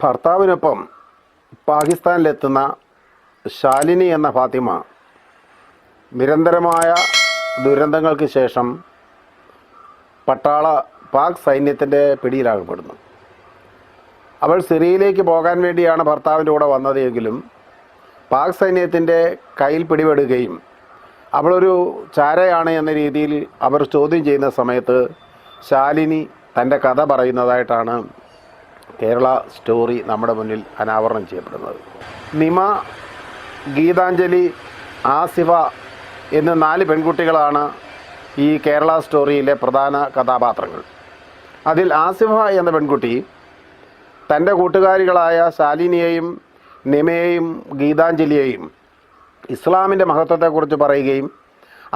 ഭർത്താവിനൊപ്പം പാകിസ്ഥാനിലെത്തുന്ന ശാലിനി എന്ന ഫാത്തിമ നിരന്തരമായ ദുരന്തങ്ങൾക്ക് ശേഷം പട്ടാള പാക് സൈന്യത്തിന്റെ പിടിയിലാകപ്പെടുന്നു അവൾ സിറിയയിലേക്ക് പോകാൻ വേണ്ടിയാണ് ഭർത്താവിന്റെ കൂടെ വന്നതെങ്കിലും പാക് സൈന്യത്തിന്റെ കയ്യിൽ പിടിപെടുകയും അവളൊരു ചാരയാണ് എന്ന രീതിയിൽ അവർ ചോദ്യം ചെയ്യുന്ന സമയത്ത് ശാലിനി തന്റെ കഥ പറയുന്നതായിട്ടാണ് കേരള സ്റ്റോറി നമ്മുടെ മുന്നിൽ അനാവരണം ചെയ്യപ്പെടുന്നത്. നിമ ഗീതാഞ്ജലി ആസിഫ എന്ന നാല് പെൺകുട്ടികളാണ് ഈ കേരള സ്റ്റോറിയിലെ പ്രധാന കഥാപാത്രങ്ങൾ. അതിൽ ആസിഫ എന്ന പെൺകുട്ടി തന്റെ കൂട്ടുകാരികളായ ശാലിനിയെയും നിമയെയും ഗീതാഞ്ജലിയെയും ഇസ്ലാമിന്റെ മഹത്വത്തെക്കുറിച്ച് പറയുകയും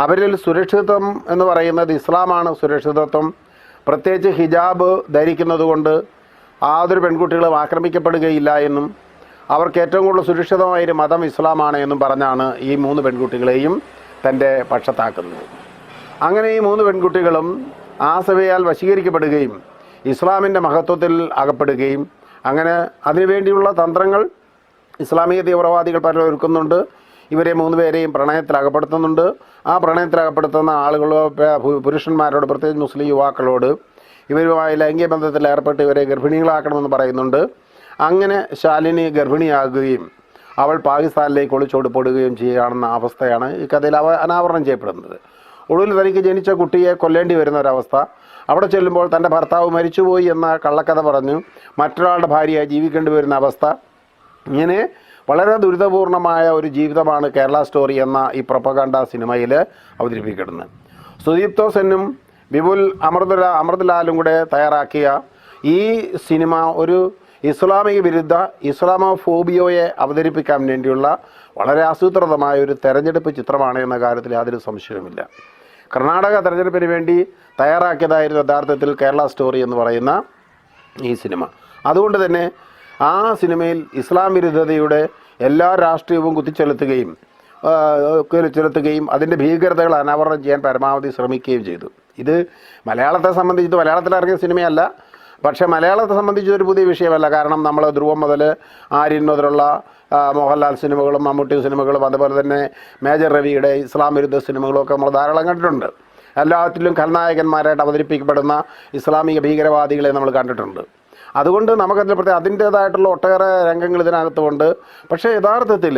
അവരിൽ സുരക്ഷിതത്വം എന്ന് പറയുന്നത് ഇസ്ലാമാണ് സുരക്ഷിതത്വം. പ്രത്യേകിച്ച് ഹിജാബ് ധരിക്കുന്നത് കൊണ്ട് ആതൊരു പെൺകുട്ടികളും ആക്രമിക്കപ്പെടുകയില്ല എന്നും അവർക്ക് ഏറ്റവും കൂടുതൽ സുരക്ഷിതമായൊരു മതം ഇസ്ലാമാണ് എന്നും പറഞ്ഞാണ് ഈ മൂന്ന് പെൺകുട്ടികളെയും തന്റെ പക്ഷത്താക്കുന്നത്. അങ്ങനെ ഈ മൂന്ന് പെൺകുട്ടികളും ആ സഭയാൽ വശീകരിക്കപ്പെടുകയും ഇസ്ലാമിന്റെ മഹത്വത്തിൽ അകപ്പെടുകയും അങ്ങനെ അതിനുവേണ്ടിയുള്ള തന്ത്രങ്ങൾ ഇസ്ലാമിക തീവ്രവാദികൾ പലരും ഒരുക്കുന്നുണ്ട്. ഇവരെ മൂന്ന് പേരെയും പ്രണയത്തിൽ അകപ്പെടുത്തുന്നുണ്ട്. ആ പ്രണയത്തിൽ അകപ്പെടുത്തുന്ന ആളുകൾ പുരുഷന്മാരോട് പ്രത്യേകിച്ച് മുസ്ലിം യുവാക്കളോട് ഇവരുമായി ലൈംഗിക ബന്ധത്തിൽ ഏർപ്പെട്ട് ഇവരെ ഗർഭിണികളാക്കണമെന്ന് പറയുന്നുണ്ട്. അങ്ങനെ ശാലിനി ഗർഭിണിയാകുകയും അവൾ പാകിസ്ഥാനിലേക്ക് ഒളിച്ചോടിപ്പെടുകയും ചെയ്യുകയാണെന്ന അവസ്ഥയാണ് ഈ കഥയിൽ അവ അനാവരണം ചെയ്യപ്പെടുന്നത്. ഒടുവിൽ തനിക്ക് ജനിച്ച കുട്ടിയെ കൊല്ലേണ്ടി വരുന്ന ഒരവസ്ഥ. അവിടെ ചെല്ലുമ്പോൾ തന്റെ ഭർത്താവ് മരിച്ചുപോയി എന്ന കള്ളക്കഥ പറഞ്ഞു. മറ്റൊരാളുടെ ഭാര്യയായി ജീവിക്കേണ്ടി വരുന്ന അവസ്ഥ. ഇങ്ങനെ വളരെ ദുരിതപൂർണമായ ഒരു ജീവിതമാണ് കേരള സ്റ്റോറി എന്ന ഈ പ്രൊപ്പഗാണ്ട സിനിമയിൽ അവതരിപ്പിക്കുന്നത്. സുദീപ്തോ സെന്നും വിപുൽ അമൃതല അമൃതലാലും കൂടെ തയ്യാറാക്കിയ ഈ സിനിമ ഒരു ഇസ്ലാമിക വിരുദ്ധ ഇസ്ലാമോ ഫോബിയോയെ അവതരിപ്പിക്കാൻ വേണ്ടിയുള്ള വളരെ ആസൂത്രിതമായ ഒരു തെരഞ്ഞെടുപ്പ് ചിത്രമാണ് എന്ന കാര്യത്തിൽ യാതൊരു സംശയവുമില്ല. കർണാടക തെരഞ്ഞെടുപ്പിന് വേണ്ടി തയ്യാറാക്കിയതായിരുന്നു യഥാർത്ഥത്തിൽ കേരള സ്റ്റോറി എന്ന് പറയുന്ന ഈ സിനിമ. അതുകൊണ്ട് തന്നെ ആ സിനിമയിൽ ഇസ്ലാം വിരുദ്ധതയുടെ എല്ലാ രാഷ്ട്രീയവും കുത്തിച്ചെലുത്തുകയും ചെലുത്തുകയും അതിന്റെ ഭീകരതകൾ അനാവരണം ചെയ്യാൻ പരമാവധി ശ്രമിക്കുകയും ചെയ്തു. ഇത് മലയാളത്തെ സംബന്ധിച്ച് മലയാളത്തിൽ ഇറങ്ങിയ സിനിമയല്ല. പക്ഷേ മലയാളത്തെ സംബന്ധിച്ച് ഒരു പുതിയ വിഷയമല്ല. കാരണം നമ്മൾ ധ്രുവം മുതൽ ആര്യൻ മുതലുള്ള മോഹൻലാൽ സിനിമകളും മമ്മൂട്ടി സിനിമകളും അതുപോലെ തന്നെ മേജർ രവിയുടെ ഇസ്ലാം വിരുദ്ധ സിനിമകളും ഒക്കെ നമ്മൾ ധാരാളം കണ്ടിട്ടുണ്ട്. എല്ലാത്തിലും ഖലനായകന്മാരായിട്ട് അവതരിപ്പിക്കപ്പെടുന്ന ഇസ്ലാമിക ഭീകരവാദികളെ നമ്മൾ കണ്ടിട്ടുണ്ട്. അതുകൊണ്ട് നമുക്കതിൽ പ്രത്യേകം അതിന്റേതായിട്ടുള്ള ഒട്ടേറെ രംഗങ്ങൾ ഇതിനകത്തുണ്ട്. പക്ഷേ യഥാർത്ഥത്തിൽ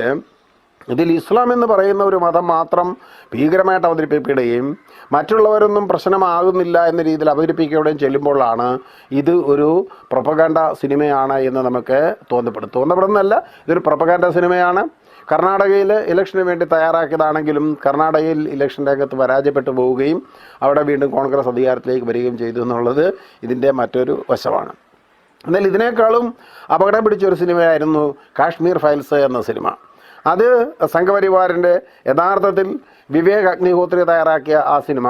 ഇതിൽ ഇസ്ലാം എന്ന് പറയുന്ന ഒരു മതം മാത്രം ഭീകരമായിട്ട് അവതരിപ്പിക്കുകയും മറ്റുള്ളവരൊന്നും പ്രശ്നമാകുന്നില്ല എന്ന രീതിയിൽ അവതരിപ്പിക്കുകയും ചെല്ലുമ്പോഴാണ് ഇത് ഒരു പ്രൊപ്പഗാൻഡ സിനിമയാണ് എന്ന് നമുക്ക് തോന്നപ്പെടും. തോന്നപ്പെടുന്നതല്ല ഇതൊരു പ്രൊപ്പഗാൻഡ സിനിമയാണ്. കർണാടകയിൽ ഇലക്ഷന് വേണ്ടി തയ്യാറാക്കിയതാണെങ്കിലും കർണാടകയിൽ ഇലക്ഷൻ രംഗത്ത് പരാജയപ്പെട്ടു പോവുകയും അവിടെ വീണ്ടും കോൺഗ്രസ് അധികാരത്തിലേക്ക് വരികയും ചെയ്തു എന്നുള്ളത് ഇതിന്റെ മറ്റൊരു വശമാണ്. എന്നാൽ ഇതിനേക്കാളും അപകടം പിടിച്ച ഒരു സിനിമയായിരുന്നു കാശ്മീർ ഫയൽസ് എന്ന സിനിമ. അത് സംഘപരിവാറിന്റെ യഥാർത്ഥത്തിൽ വിവേക് അഗ്നിഹോത്രി തയ്യാറാക്കിയ ആ സിനിമ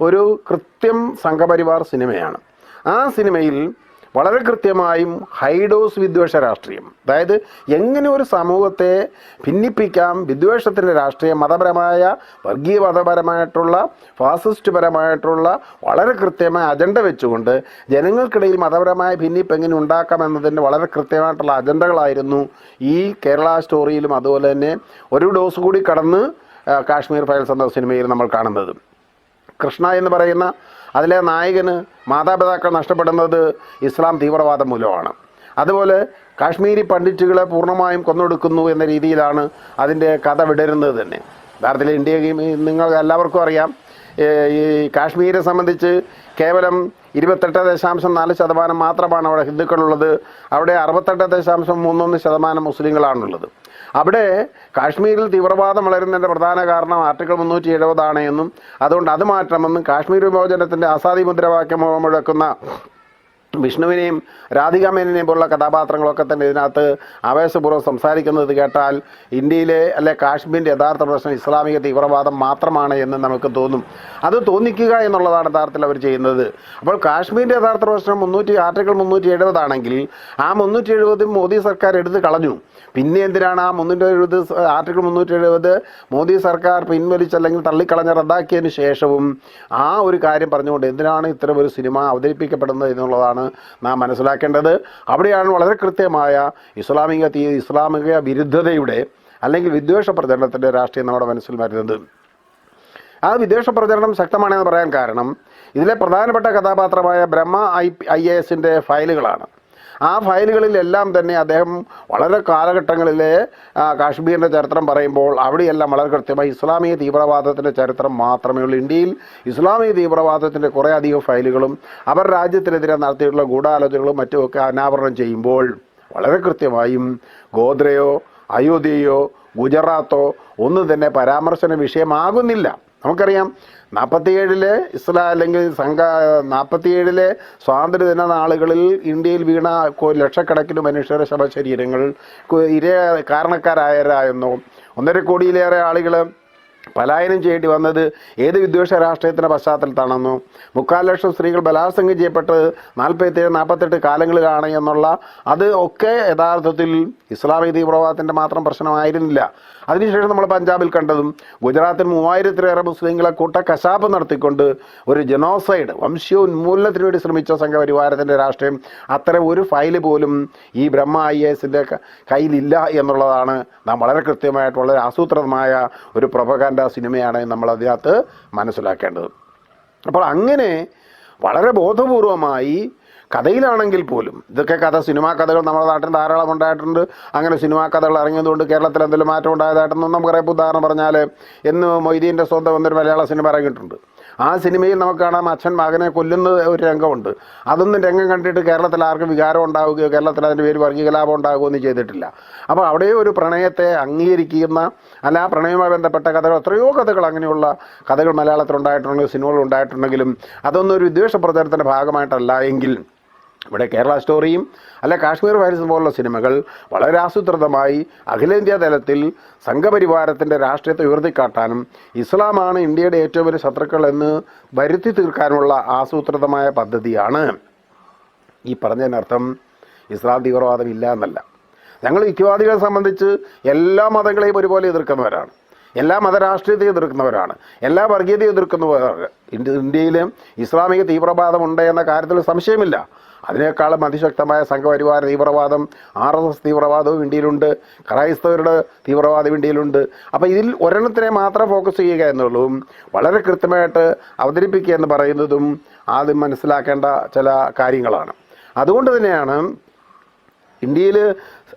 ഒരു കൃത്യം സംഘപരിവാർ സിനിമയാണ്. ആ സിനിമയിൽ വളരെ കൃത്യമായും ഹൈഡോസ് വിദ്വേഷ രാഷ്ട്രീയം. അതായത് എങ്ങനെ ഒരു സമൂഹത്തെ ഭിന്നിപ്പിക്കാം വിദ്വേഷത്തിന്റെ രാഷ്ട്രീയം മതപരമായ വർഗീയ മതപരമായിട്ടുള്ള ഫാസിസ്റ്റ് പരമായിട്ടുള്ള വളരെ കൃത്യമായ അജണ്ട വെച്ചുകൊണ്ട് ജനങ്ങൾക്കിടയിൽ മതപരമായ ഭിന്നിപ്പ് എങ്ങനെ ഉണ്ടാക്കാം എന്നതിന്റെ വളരെ കൃത്യമായിട്ടുള്ള അജണ്ടകളായിരുന്നു ഈ കേരള സ്റ്റോറിയിലും അതുപോലെ തന്നെ ഒരു ഡോസ് കൂടി കടന്ന് കാശ്മീർ ഫയൽസ് എന്ന സിനിമയിൽ നമ്മൾ കാണുന്നത്. കൃഷ്ണ എന്ന് പറയുന്ന അതിലെ നായകന് മാതാപിതാക്കൾ നഷ്ടപ്പെടുന്നത് ഇസ്ലാം തീവ്രവാദം മൂലമാണ്. അതുപോലെ കാശ്മീരി പണ്ഡിറ്റുകളെ പൂർണമായും കൊന്നൊടുക്കുന്നു എന്ന രീതിയിലാണ് അതിന്റെ കഥ വിടരുന്നത് തന്നെ. യഥാർത്ഥത്തിൽ ഇന്ത്യ നിങ്ങൾ എല്ലാവർക്കും അറിയാം. ഈ കാശ്മീരെ സംബന്ധിച്ച് കേവലം ഇരുപത്തെട്ട് ദശാംശം നാല് ശതമാനം മാത്രമാണ് അവിടെ ഹിന്ദുക്കളുള്ളത്. അവിടെ അറുപത്തെട്ട് ദശാംശം മൂന്നൊന്ന് ശതമാനം മുസ്ലിങ്ങളാണുള്ളത്. അവിടെ കാശ്മീരിൽ തീവ്രവാദം വളരുന്നതിന്റെ പ്രധാന കാരണം ആർട്ടിക്കിൾ മുന്നൂറ്റി എഴുപതാണ് എന്നും അതുകൊണ്ട് അത് മാറ്റണമെന്നും കാശ്മീർ വിമോചനത്തിന്റെ ആസാദി മുദ്രാവാക്യം മുഴക്കുന്ന വിഷ്ണുവിനെയും രാധികാമേനനെയും പോലുള്ള കഥാപാത്രങ്ങളൊക്കെ തന്നെ ഇതിനകത്ത് ആവേശപൂർവം സംസാരിക്കുന്നത് കേട്ടാൽ ഇന്ത്യയിലെ അല്ലെ കാശ്മീരിന്റെ യഥാർത്ഥ പ്രശ്നം ഇസ്ലാമിക തീവ്രവാദം മാത്രമാണ് എന്ന് നമുക്ക് തോന്നും. അത് തോന്നിക്കുക എന്നുള്ളതാണ് യഥാർത്ഥത്തിൽ അവർ ചെയ്യുന്നത്. അപ്പോൾ കാശ്മീരിന്റെ യഥാർത്ഥ പ്രശ്നം മുന്നൂറ്റി ആർട്ടിക്കിൾ മുന്നൂറ്റി എഴുപതാണെങ്കിൽ ആ മുന്നൂറ്റി എഴുപതും മോദി സർക്കാർ എടുത്ത് കളഞ്ഞു. പിന്നെ എന്തിനാണ് ആ മുന്നൂറ്റി എഴുപത് ആർട്ടിക്കിൾ മുന്നൂറ്റി എഴുപത് മോദി സർക്കാർ പിൻവലിച്ചല്ലെങ്കിൽ തള്ളിക്കളഞ്ഞ റദ്ദാക്കിയതിന് ശേഷവും ആ ഒരു കാര്യം പറഞ്ഞുകൊണ്ട് എന്തിനാണ് ഇത്തരം ഒരു സിനിമ അവതരിപ്പിക്കപ്പെടുന്നത് എന്നുള്ളതാണ് നാം മനസ്സിലാക്കേണ്ടത്. അവിടെയാണ് വളരെ കൃത്യമായ ഇസ്ലാമിക തീ ഇസ്ലാമിക വിരുദ്ധതയുടെ അല്ലെങ്കിൽ വിദ്വേഷ പ്രചരണത്തിന്റെ രാഷ്ട്രീയം നമ്മുടെ മനസ്സിൽ വരുന്നത്. ആ വിദേശ പ്രചരണം ശക്തമാണെന്ന് പറയാൻ കാരണം ഇതിലെ പ്രധാനപ്പെട്ട കഥാപാത്രമായ ബ്രഹ്മ ഐ ഐ എസിന്റെ ഫയലുകളാണ്. ആ ഫയലുകളിലെല്ലാം തന്നെ അദ്ദേഹം വളരെ കാലഘട്ടങ്ങളിലെ കാശ്മീരിന്റെ ചരിത്രം പറയുമ്പോൾ അവിടെയെല്ലാം വളരെ കൃത്യമായി ഇസ്ലാമിക തീവ്രവാദത്തിന്റെ ചരിത്രം മാത്രമേ ഉള്ളൂ. ഇന്ത്യയിൽ ഇസ്ലാമിക തീവ്രവാദത്തിന്റെ കുറേ അധികം ഫയലുകളും അവർ രാജ്യത്തിനെതിരെ നടത്തിയിട്ടുള്ള ഗൂഢാലോചനകളും മറ്റുമൊക്കെ അനാവരണം ചെയ്യുമ്പോൾ വളരെ കൃത്യമായും ഗോദ്രയോ അയോധ്യയോ ഗുജറാത്തോ ഒന്നും തന്നെ പരാമർശന വിഷയമാകുന്നില്ല. നമുക്കറിയാം നാൽപ്പത്തിയേഴിലെ ഇസ്ലാ അല്ലെങ്കിൽ സംഘ നാൽപ്പത്തിയേഴിലെ സ്വാതന്ത്ര്യദിന നാളുകളിൽ ഇന്ത്യയിൽ വീണ ലക്ഷക്കണക്കിന് മനുഷ്യരുടെ ശവശരീരങ്ങൾ ഇരേ കാരണക്കാരായവരായെന്നോ ഒന്നര കോടിയിലേറെ ആളുകൾ പലായനം ചെയ്യേണ്ടി വന്നത് ഏത് വിദ്വേഷ രാഷ്ട്രീയത്തിന്റെ പശ്ചാത്തലത്താണെന്നോ മുക്കാൽ ലക്ഷം സ്ത്രീകൾ ബലാത്സംഗം ചെയ്യപ്പെട്ടത് നാൽപ്പത്തേഴ് നാൽപ്പത്തെട്ട് കാലങ്ങളിലാണ് എന്നുള്ള അത് ഒക്കെ യഥാർത്ഥത്തിൽ ഇസ്ലാമിക തീവ്രവാദത്തിന്റെ മാത്രം പ്രശ്നമായിരുന്നില്ല. അതിനുശേഷം നമ്മൾ പഞ്ചാബിൽ കണ്ടതും ഗുജറാത്തിൽ മൂവായിരത്തിലേറെ മുസ്ലിങ്ങളെ കൂട്ട കശാപ്പ് നടത്തിക്കൊണ്ട് ഒരു ജനോസൈഡ് വംശീയോന്മൂലനത്തിന് വേണ്ടി ശ്രമിച്ച സംഘപരിവാരത്തിന്റെ രാഷ്ട്രീയം അത്തരം ഒരു ഫയൽ പോലും ഈ ബ്രഹ്മ ഐ എസിന്റെ കയ്യിലില്ല എന്നുള്ളതാണ് നാം വളരെ കൃത്യമായിട്ട് വളരെ ആസൂത്രിതമായ ഒരു പ്രൊപകാൻഡ സിനിമയാണ് നമ്മൾ അതിനകത്ത് മനസ്സിലാക്കേണ്ടത്. അപ്പോൾ അങ്ങനെ വളരെ ബോധപൂർവമായി കഥയിലാണെങ്കിൽ പോലും ഇതൊക്കെ കഥ സിനിമാ കഥകൾ നമ്മുടെ നാട്ടിൽ ധാരാളം ഉണ്ടായിട്ടുണ്ട്. അങ്ങനെ സിനിമാ കഥകൾ ഇറങ്ങിയതുകൊണ്ട് കേരളത്തിൽ എന്തെങ്കിലും മാറ്റം ഉണ്ടായതായിട്ടൊന്നും നമുക്കറിയാം. ഉദാഹരണം പറഞ്ഞാൽ എന്ന് മൊയ്തീന്റെ സ്വന്തം എന്നൊരു മലയാള സിനിമ ഇറങ്ങിയിട്ടുണ്ട്. ആ സിനിമയിൽ നമുക്ക് കാണാം അച്ഛൻ മകനെ കൊല്ലുന്ന ഒരു രംഗമുണ്ട്. അതൊന്നും രംഗം കണ്ടിട്ട് കേരളത്തിൽ ആർക്കും വികാരം ഉണ്ടാവുകയോ കേരളത്തിൽ അതിന്റെ പേര് വർഗീയ കലാപം ഉണ്ടാകുകയോ ഒന്നും ചെയ്തിട്ടില്ല. അപ്പോൾ അവിടെ ഒരു പ്രണയത്തെ അംഗീകരിക്കുന്ന അല്ല ആ പ്രണയവുമായി ബന്ധപ്പെട്ട കഥകൾ എത്രയോ കഥകൾ അങ്ങനെയുള്ള കഥകൾ മലയാളത്തിൽ ഉണ്ടായിട്ടുണ്ടെങ്കിൽ സിനിമകൾ ഉണ്ടായിട്ടുണ്ടെങ്കിലും അതൊന്നും ഒരു വിദ്വേഷ പ്രചരണത്തിന്റെ ഭാഗമായിട്ടല്ല. എങ്കിൽ ഇവിടെ കേരള സ്റ്റോറിയും അല്ല കാശ്മീർ ഫയൽസ് പോലുള്ള സിനിമകൾ വളരെ ആസൂത്രിതമായി അഖിലേന്ത്യാ തലത്തിൽ സംഘപരിവാരത്തിന്റെ രാഷ്ട്രീയത്തെ ഉയർത്തിക്കാട്ടാനും ഇസ്ലാമാണ് ഇന്ത്യയുടെ ഏറ്റവും വലിയ ശത്രുക്കൾ എന്ന് വരുത്തി തീർക്കാനുള്ള ആസൂത്രിതമായ പദ്ധതിയാണ്. ഈ പറഞ്ഞതിനർത്ഥം ഇസ്ലാം തീവ്രവാദം ഇല്ല എന്നല്ല. ഞങ്ങൾ യുക്തിവാദികളെ സംബന്ധിച്ച് എല്ലാ മതങ്ങളെയും ഒരുപോലെ എതിർക്കുന്നവരാണ്. എല്ലാ മതരാഷ്ട്രീയത്തെ എതിർക്കുന്നവരാണ് എല്ലാ വർഗീയതയും എതിർക്കുന്നവരാണ് ഇന്ത്യയിലും ഇസ്ലാമിക തീവ്രവാദം ഉണ്ട് എന്ന കാര്യത്തിൽ സംശയമില്ല. അതിനേക്കാളും അതിശക്തമായ സംഘപരിവാര തീവ്രവാദം ആർ എസ് എസ് തീവ്രവാദവും ഇന്ത്യയിലുണ്ട്. ക്രൈസ്തവരുടെ തീവ്രവാദം ഇന്ത്യയിലുണ്ട്. അപ്പോൾ ഇതിൽ ഒരെണ്ണത്തിനെ മാത്രം ഫോക്കസ് ചെയ്യുക എന്നുള്ളതും വളരെ കൃത്യമായിട്ട് അവതരിപ്പിക്കുക എന്ന് പറയുന്നതും ആദ്യം മനസ്സിലാക്കേണ്ട ചില കാര്യങ്ങളാണ്. അതുകൊണ്ട് തന്നെയാണ് ഇന്ത്യയിൽ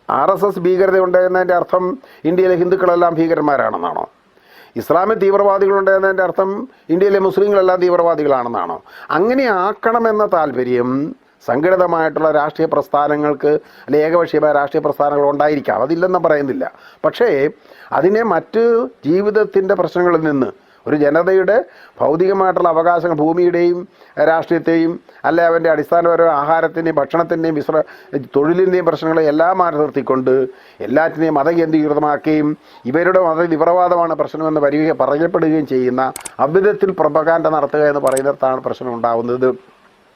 ആർ എസ് എസ് ഭീകരത ഉണ്ടെന്നതിന്റെ അർത്ഥം ഇന്ത്യയിലെ ഹിന്ദുക്കളെല്ലാം ഭീകരന്മാരാണെന്നാണോ? ഇസ്ലാമിക് തീവ്രവാദികളുണ്ടെന്നതിന്റെ അർത്ഥം ഇന്ത്യയിലെ മുസ്ലിങ്ങളെല്ലാം തീവ്രവാദികളാണെന്നാണോ? അങ്ങനെ ആക്കണമെന്ന താല്പര്യം സംഘടിതമായിട്ടുള്ള രാഷ്ട്രീയ പ്രസ്ഥാനങ്ങൾക്ക് അല്ലെങ്കിൽ ഏകപക്ഷീയമായ രാഷ്ട്രീയ പ്രസ്ഥാനങ്ങൾ ഉണ്ടായിരിക്കാം. അതില്ലെന്ന് പറയുന്നില്ല. പക്ഷേ അതിനെ മറ്റ് ജീവിതത്തിന്റെ പ്രശ്നങ്ങളിൽ നിന്ന് ഒരു ജനതയുടെ ഭൗതികമായിട്ടുള്ള അവകാശങ്ങൾ ഭൂമിയുടെയും രാഷ്ട്രീയത്തെയും അല്ലെ അവന്റെ അടിസ്ഥാനപരമായ ആഹാരത്തിന്റെയും ഭക്ഷണത്തിന്റെയും വിശ്ര തൊഴിലിന്റെയും പ്രശ്നങ്ങളെ എല്ലാം മാറി നിർത്തിക്കൊണ്ട് എല്ലാറ്റിനെയും മതകേന്ദ്രീകൃതമാക്കുകയും ഇവരുടെ മത തീവ്രവാദമാണ് പ്രശ്നമെന്ന് വരിക പറയപ്പെടുകയും ചെയ്യുന്ന അവിധത്തിൽ പ്രപകാൻഡ നടത്തുക എന്ന് പറയുന്നിടത്താണ് പ്രശ്നം ഉണ്ടാകുന്നത്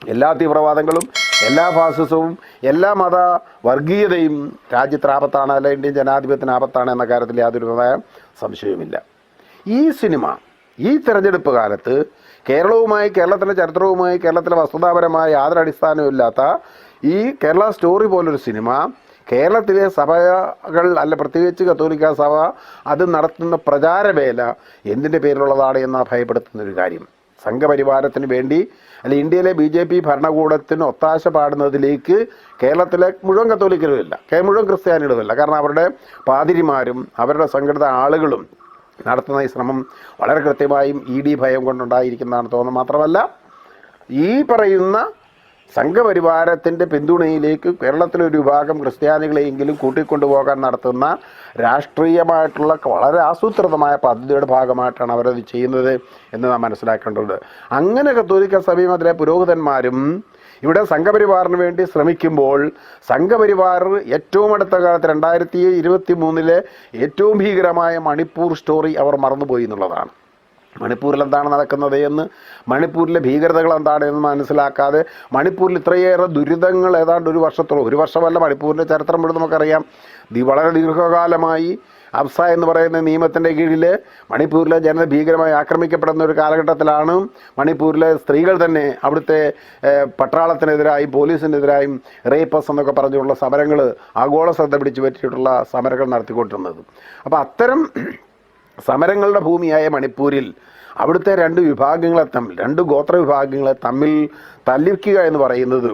എല്ലാ തീവ്രവാദങ്ങളും എല്ലാ ഫാസിസവും എല്ലാ മത വർഗീയതയും രാജ്യത്തിന് ആപത്താണ് ഇന്ത്യൻ ജനാധിപത്യത്തിന് ആപത്താണ് എന്ന കാര്യത്തിൽ യാതൊരു സംശയവുമില്ല. ഈ സിനിമ ഈ തെരഞ്ഞെടുപ്പ് കാലത്ത് കേരളവുമായി കേരളത്തിലെ ചരിത്രവുമായി കേരളത്തിലെ വസ്തുതാപരമായ യാതൊരു അടിസ്ഥാനമില്ലാത്ത ഈ കേരള സ്റ്റോറി പോലൊരു സിനിമ കേരളത്തിലെ സഭകൾ അല്ല പ്രത്യേകിച്ച് കത്തോലിക്ക സഭ അത് നടത്തുന്ന പ്രചാരവേല എന്തിന്റെ പേരിലുള്ളതാണ് എന്ന് ഭയപ്പെടുത്തുന്ന ഒരു കാര്യം. സംഘപരിവാരത്തിന് വേണ്ടി അല്ലെ ഇന്ത്യയിലെ ബി ജെ പി ഭരണകൂടത്തിന് ഒത്താശ പാടുന്നതിലേക്ക് കേരളത്തിലെ മുഴുവൻ കത്തോലിക്കരുമില്ല. മുഴുവൻ ക്രിസ്ത്യാനികളുമില്ല. കാരണം അവരുടെ പാതിരിമാരും അവരുടെ സംഘടിത ആളുകളും നടത്തുന്ന ഈ ശ്രമം വളരെ കൃത്യമായും ഇ ഡി ഭയം കൊണ്ടുണ്ടായിരിക്കുന്നതാണ് തോന്നുന്നത്. മാത്രമല്ല ഈ പറയുന്ന സംഘപരിവാരത്തിന്റെ പിന്തുണയിലേക്ക് കേരളത്തിലെ ഒരു വിഭാഗം ക്രിസ്ത്യാനികളെയെങ്കിലും കൂട്ടിക്കൊണ്ടുപോകാൻ നടത്തുന്ന രാഷ്ട്രീയമായിട്ടുള്ള വളരെ ആസൂത്രിതമായ പദ്ധതിയുടെ ഭാഗമായിട്ടാണ് അവരത് ചെയ്യുന്നത് എന്ന് നാം മനസ്സിലാക്കേണ്ടത് അങ്ങനെ കത്തോലിക്ക സഭയും അതിലെ പുരോഹിതന്മാരും ഇവിടെ സംഘപരിവാറിന് വേണ്ടി ശ്രമിക്കുമ്പോൾ സംഘപരിവാർ ഏറ്റവും അടുത്ത കാലത്ത് രണ്ടായിരത്തി ഇരുപത്തി മൂന്നിലെ ഏറ്റവും ഭീകരമായ മണിപ്പൂർ സ്റ്റോറി അവർ മറന്നുപോയി എന്നുള്ളതാണ്. മണിപ്പൂരിൽ എന്താണ് നടക്കുന്നത് എന്ന് മണിപ്പൂരിലെ ഭീകരതകൾ എന്താണ് എന്ന് മനസ്സിലാക്കാതെ മണിപ്പൂരിൽ ഇത്രയേറെ ദുരിതങ്ങൾ ഏതാണ്ട് ഒരു വർഷത്തോളം ഒരു വർഷമല്ല മണിപ്പൂരിന്റെ ചരിത്രം ഇവിടെ നമുക്കറിയാം. വളരെ ദീർഘകാലമായി അബ്സ എന്ന് പറയുന്ന നിയമത്തിന്റെ കീഴിൽ മണിപ്പൂരിലെ ജനത ഭീകരമായി ആക്രമിക്കപ്പെടുന്ന ഒരു കാലഘട്ടത്തിലാണ് മണിപ്പൂരിലെ സ്ത്രീകൾ തന്നെ അവിടുത്തെ പട്ടാളത്തിനെതിരായും പോലീസിനെതിരായും റേപ്പസ് എന്നൊക്കെ പറഞ്ഞുള്ള സമരങ്ങൾ ആഗോള ശ്രദ്ധ പിടിച്ചു പറ്റിയിട്ടുള്ള സമരങ്ങൾ നടത്തിക്കൊണ്ടിരുന്നത്. അപ്പോൾ അത്തരം സമരങ്ങളുടെ ഭൂമിയായ മണിപ്പൂരിൽ അവിടുത്തെ രണ്ട് വിഭാഗങ്ങളെ തമ്മിൽ രണ്ട് ഗോത്ര വിഭാഗങ്ങളെ തമ്മിൽ തല്ലിക്കുക എന്ന് പറയുന്നത്.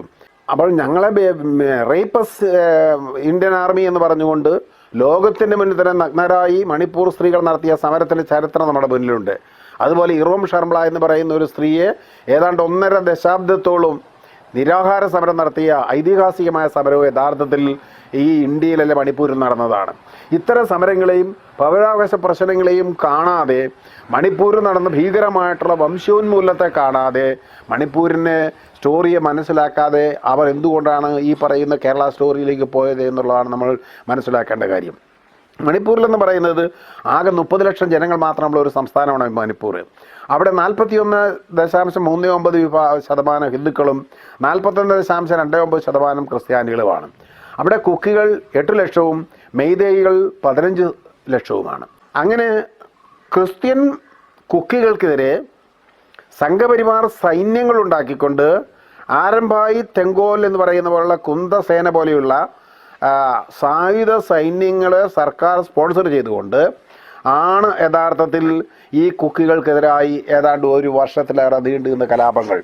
അപ്പോൾ ഞങ്ങളെ റേപ്പസ് ഇന്ത്യൻ ആർമി എന്ന് പറഞ്ഞുകൊണ്ട് ലോകത്തിന്റെ മുന്നിൽ തന്നെ നഗ്നരായി മണിപ്പൂർ സ്ത്രീകൾ നടത്തിയ സമരത്തിന്റെ ചരിത്രം നമ്മുടെ മുന്നിലുണ്ട്. അതുപോലെ ഇറോം ഷർമിള എന്ന് പറയുന്ന ഒരു സ്ത്രീയെ ഏതാണ്ട് ഒന്നര ദശാബ്ദത്തോളം നിരാഹാര സമരം നടത്തിയ ഐതിഹാസികമായ സമരവും യഥാർത്ഥത്തിൽ ഈ ഇന്ത്യയിലല്ല മണിപ്പൂരിൽ നടന്നതാണ്. ഇത്തരം സമരങ്ങളെയും പൗരാവകാശ പ്രശ്നങ്ങളെയും കാണാതെ മണിപ്പൂരിൽ നടന്ന ഭീകരമായിട്ടുള്ള വംശോന്മൂലത്തെ കാണാതെ മണിപ്പൂരിനെ സ്റ്റോറിയെ മനസ്സിലാക്കാതെ അവർ എന്തുകൊണ്ടാണ് ഈ പറയുന്ന കേരള സ്റ്റോറിയിലേക്ക് പോയത് എന്നുള്ളതാണ് നമ്മൾ മനസ്സിലാക്കേണ്ട കാര്യം. മണിപ്പൂരിലെന്ന് പറയുന്നത് ആകെ മുപ്പത് ലക്ഷം ജനങ്ങൾ മാത്രമുള്ള ഒരു സംസ്ഥാനമാണ് മണിപ്പൂർ. അവിടെ നാൽപ്പത്തിയൊന്ന് ദശാംശം മൂന്ന് ഒമ്പത് വിഭാ ശതമാനം ഹിന്ദുക്കളും നാൽപ്പത്തൊന്ന് ദശാംശം രണ്ട് ഒമ്പത് ശതമാനം ക്രിസ്ത്യാനികളുമാണ്. അവിടെ കുക്കികൾ എട്ട് ലക്ഷവും മെയ്തേയികൾ പതിനഞ്ച് ലക്ഷവുമാണ്. അങ്ങനെ ക്രിസ്ത്യൻ കുക്കികൾക്കെതിരെ സംഘപരിവാർ സൈന്യങ്ങൾ ഉണ്ടാക്കിക്കൊണ്ട് ആരംഭായി തെങ്കോൽ എന്ന് പറയുന്ന പോലുള്ള കുന്തസേന പോലെയുള്ള സായുധ സൈന്യങ്ങളെ സർക്കാർ സ്പോൺസർ ചെയ്തുകൊണ്ട് ആണ് യഥാർത്ഥത്തിൽ ഈ കുക്കികൾക്കെതിരായി ഏതാണ്ട് ഒരു വർഷത്തിലേറെ നീണ്ടു നിന്ന കലാപങ്ങൾ.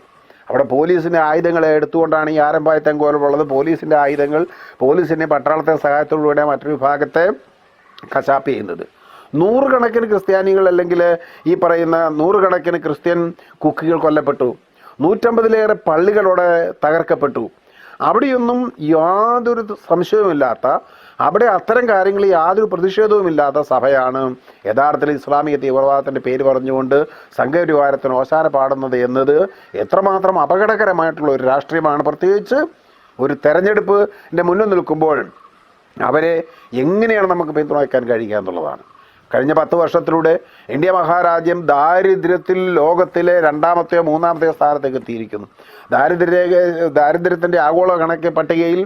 അവിടെ പോലീസിന്റെ ആയുധങ്ങളെ എടുത്തുകൊണ്ടാണ് ഈ ആരംഭായ തെങ്കോലുള്ളത് പോലീസിന്റെ ആയുധങ്ങൾ പോലീസിന്റെ പട്ടാളത്തെ സഹായത്തോടുകൂടെ മറ്റൊരു ഭാഗത്തെ കശാപ്പ് ചെയ്യുന്നത്. നൂറുകണക്കിന് ക്രിസ്ത്യാനികൾ അല്ലെങ്കിൽ ഈ പറയുന്ന നൂറുകണക്കിന് ക്രിസ്ത്യൻ കുക്കികൾ കൊല്ലപ്പെട്ടു. നൂറ്റമ്പതിലേറെ പള്ളികളോടെ തകർക്കപ്പെട്ടു. അവിടെയൊന്നും യാതൊരു സംശയവുമില്ലാത്ത അവിടെ അത്തരം കാര്യങ്ങളിൽ യാതൊരു പ്രതിഷേധവുമില്ലാത്ത സഭയാണ് യഥാർത്ഥത്തിൽ ഇസ്ലാമിക തീവ്രവാദത്തിന്റെ പേര് പറഞ്ഞുകൊണ്ട് സംഘപരിവാരത്തിന് ഓശാന പാടുന്നത് എന്നത് എത്രമാത്രം അപകടകരമായിട്ടുള്ള ഒരു രാഷ്ട്രീയമാണ്. പ്രത്യേകിച്ച് ഒരു തെരഞ്ഞെടുപ്പിന്റെ മുന്നിൽ നിൽക്കുമ്പോൾ അവരെ എങ്ങനെയാണ് നമുക്ക് പിന്തുണയ്ക്കാൻ കഴിയുക എന്നുള്ളതാണ്. കഴിഞ്ഞ പത്ത് വർഷത്തിലൂടെ ഇന്ത്യ മഹാരാജ്യം ദാരിദ്ര്യത്തിൽ ലോകത്തിലെ രണ്ടാമത്തെയോ മൂന്നാമത്തെയോ സ്ഥാനത്തേക്ക് എത്തിയിരിക്കുന്നു. ദാരിദ്ര്യ ദാരിദ്ര്യത്തിന്റെ ആഗോള കണക്ക് പട്ടികയിൽ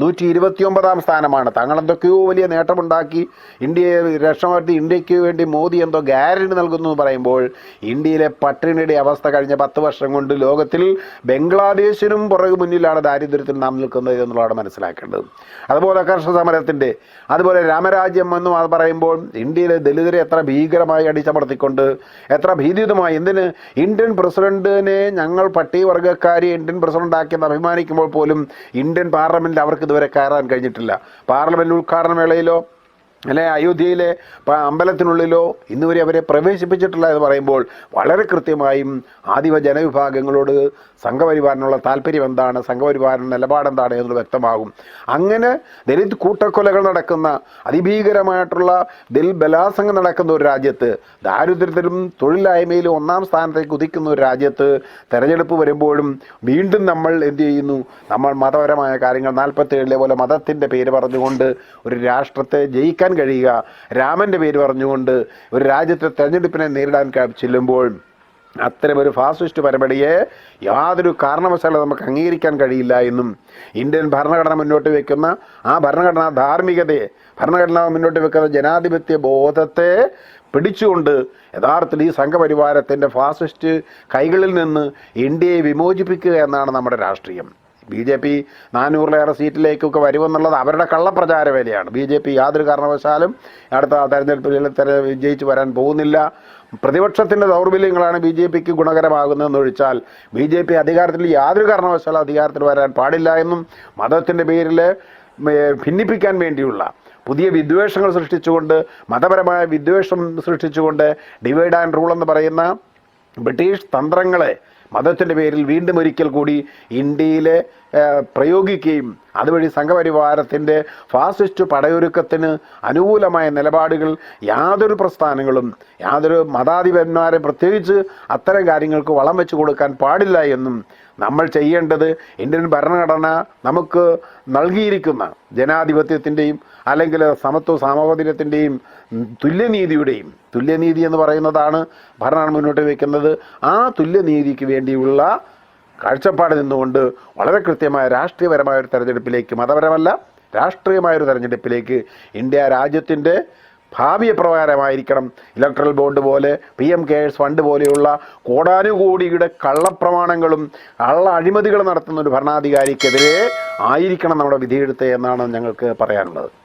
നൂറ്റി ഇരുപത്തിയൊമ്പതാം സ്ഥാനമാണ്. തങ്ങൾ എന്തൊക്കെയോ വലിയ നേട്ടമുണ്ടാക്കി ഇന്ത്യയെ രക്ഷപ്പെടുത്തി ഇന്ത്യയ്ക്ക് വേണ്ടി മോദി എന്തോ ഗ്യാരണ്ടി നൽകുന്നു എന്ന് പറയുമ്പോൾ ഇന്ത്യയിലെ പട്ടിണിയുടെ അവസ്ഥ കഴിഞ്ഞ പത്ത് വർഷം കൊണ്ട് ലോകത്തിൽ ബംഗ്ലാദേശിനും പുറകു മുന്നിലാണ് ദാരിദ്ര്യത്തിൽ നാം നിൽക്കുന്നത് എന്നുള്ളതാണ് മനസ്സിലാക്കേണ്ടത്. അതുപോലെ കർഷക സമരത്തിന്റെ അതുപോലെ രാമരാജ്യം എന്ന് പറയുമ്പോൾ ഇന്ത്യയിലെ ദലിതരെ എത്ര ഭീകരമായി അടിച്ചമർത്തിക്കൊണ്ട് എത്ര ഭീതിയുതമായി എന്തിന്? ഇന്ത്യൻ പ്രസിഡന്റിനെ ഞങ്ങൾ പട്ടികവർഗക്കാരി ഇന്ത്യൻ പ്രസിഡന്റ് ആക്കിയെന്ന് അഭിമാനിക്കുമ്പോൾ പോലും ഇന്ത്യൻ പാർലമെന്റിൽ അവർക്ക് ഇതുവരെ കയറാൻ കഴിഞ്ഞിട്ടില്ല. പാർലമെന്റ് ഉദ്ഘാടന വേളയിലോ അല്ലെ? അയോധ്യയിലെ അമ്പലത്തിനുള്ളിലോ ഇന്നുവരെ അവരെ പ്രവേശിപ്പിച്ചിട്ടില്ല എന്ന് പറയുമ്പോൾ വളരെ കൃത്യമായും ആദിമ ജനവിഭാഗങ്ങളോട് സംഘപരിവാരനുള്ള താല്പര്യം എന്താണ്? സംഘപരിവാരന്റെ നിലപാടെന്താണ് എന്നുള്ളത് വ്യക്തമാകും. അങ്ങനെ ദലിത് കൂട്ടക്കൊലകൾ നടക്കുന്ന അതിഭീകരമായിട്ടുള്ള ദിൽ ബലാസംഗം നടക്കുന്ന ഒരു രാജ്യത്ത് ദാരിദ്ര്യത്തിലും തൊഴിലില്ലായ്മയിലും ഒന്നാം സ്ഥാനത്തേക്ക് കുതിക്കുന്ന ഒരു രാജ്യത്ത് തെരഞ്ഞെടുപ്പ് വരുമ്പോഴും വീണ്ടും നമ്മൾ എന്ത് ചെയ്യുന്നു? നമ്മൾ മതപരമായ കാര്യങ്ങൾ നാൽപ്പത്തേഴിലെ പോലെ മതത്തിന്റെ പേര് പറഞ്ഞുകൊണ്ട് ഒരു രാഷ്ട്രത്തെ ജയിക്കാൻ കഴിയുക. രാമന്റെ പേര് പറഞ്ഞുകൊണ്ട് ഒരു രാജ്യത്തെ തെരഞ്ഞെടുപ്പിനെ നേരിടാൻ ചെല്ലുമ്പോൾ അത്തരമൊരു ഫാസിസ്റ്റ് പരമ്പരയെ യാതൊരു കാരണവശാലും നമുക്ക് അംഗീകരിക്കാൻ കഴിയില്ല എന്നും ഇന്ത്യൻ ഭരണഘടന മുന്നോട്ട് വെക്കുന്ന ആ ഭരണഘടനാ ധാർമ്മികതയെ ഭരണഘടന മുന്നോട്ട് വെക്കുന്ന ജനാധിപത്യ ബോധത്തെ പിടിച്ചുകൊണ്ട് യഥാർത്ഥത്തിൽ ഈ സംഘപരിവാരത്തിന്റെ ഫാസിസ്റ്റ് കൈകളിൽ നിന്ന് ഇന്ത്യയെ വിമോചിപ്പിക്കുക എന്നാണ് നമ്മുടെ രാഷ്ട്രീയം. ബി ജെ പി നാനൂറിലേറെ സീറ്റിലേക്കൊക്കെ വരുമെന്നുള്ളത് അവരുടെ കള്ളപ്രചാര വേലയാണ് ബി ജെ പി യാതൊരു കാരണവശാലും അടുത്ത തെരഞ്ഞെടുപ്പിൽ തെര വിജയിച്ച് വരാൻ പോകുന്നില്ല. പ്രതിപക്ഷത്തിന്റെ ദൗർബല്യങ്ങളാണ് ബി ജെ പിക്ക് ഗുണകരമാകുന്നതെന്ന് ഒഴിച്ചാൽ ബി ജെ പി അധികാരത്തിൽ യാതൊരു കാരണവശാലും അധികാരത്തിൽ വരാൻ പാടില്ല എന്നും മതത്തിന്റെ പേരിൽ ഭിന്നിപ്പിക്കാൻ വേണ്ടിയുള്ള പുതിയ വിദ്വേഷങ്ങൾ സൃഷ്ടിച്ചുകൊണ്ട് മതപരമായ വിദ്വേഷം സൃഷ്ടിച്ചുകൊണ്ട് ഡിവൈഡ് ആൻഡ് റൂൾ എന്ന് പറയുന്ന ബ്രിട്ടീഷ് തന്ത്രങ്ങളെ മതത്തിന്റെ പേരിൽ വീണ്ടും ഒരിക്കൽ കൂടി ഇന്ത്യയിലെ പ്രയോഗിക്കുകയും അതുവഴി സംഘപരിവാരത്തിന്റെ ഫാസിസ്റ്റ് പടയൊരുക്കത്തിന് അനുകൂലമായ നിലപാടുകൾ യാതൊരു പ്രസ്ഥാനങ്ങളും യാതൊരു മതാധിപന്മാരെ പ്രത്യേകിച്ച് അത്തരം കാര്യങ്ങൾക്ക് വളം വെച്ചു കൊടുക്കാൻ പാടില്ല എന്നും നമ്മൾ ചെയ്യേണ്ടത് ഇന്ത്യൻ ഭരണഘടന നമുക്ക് നൽകിയിരിക്കുന്ന ജനാധിപത്യത്തിന്റെയും അല്ലെങ്കിൽ സമത്വ സാമോദര്യത്തിന്റെയും തുല്യനീതിയുടെയും തുല്യനീതി എന്ന് പറയുന്നതാണ് ഭരണം മുന്നോട്ട് വയ്ക്കുന്നത്. ആ തുല്യനീതിക്ക് വേണ്ടിയുള്ള കാഴ്ചപ്പാട് നിന്നുകൊണ്ട് വളരെ കൃത്യമായ രാഷ്ട്രീയപരമായ ഒരു തെരഞ്ഞെടുപ്പിലേക്ക് മതപരമല്ല രാഷ്ട്രീയമായ ഒരു തെരഞ്ഞെടുപ്പിലേക്ക് ഇന്ത്യ രാജ്യത്തിന്റെ ഭാവി പ്രകാരമായിരിക്കണം. ഇലക്ട്രൽ ബോണ്ട് പോലെ പി എം കെയേഴ്സ് ഫണ്ട് പോലെയുള്ള കോടാനുകോടിയുടെ കള്ളപ്രമാണങ്ങളും കള്ള അഴിമതികൾ നടത്തുന്ന ഒരു ഭരണാധികാരിക്കെതിരെ ആയിരിക്കണം നമ്മുടെ വിധിയെഴുത്ത് എന്നാണ് ഞങ്ങൾക്ക് പറയാനുള്ളത്.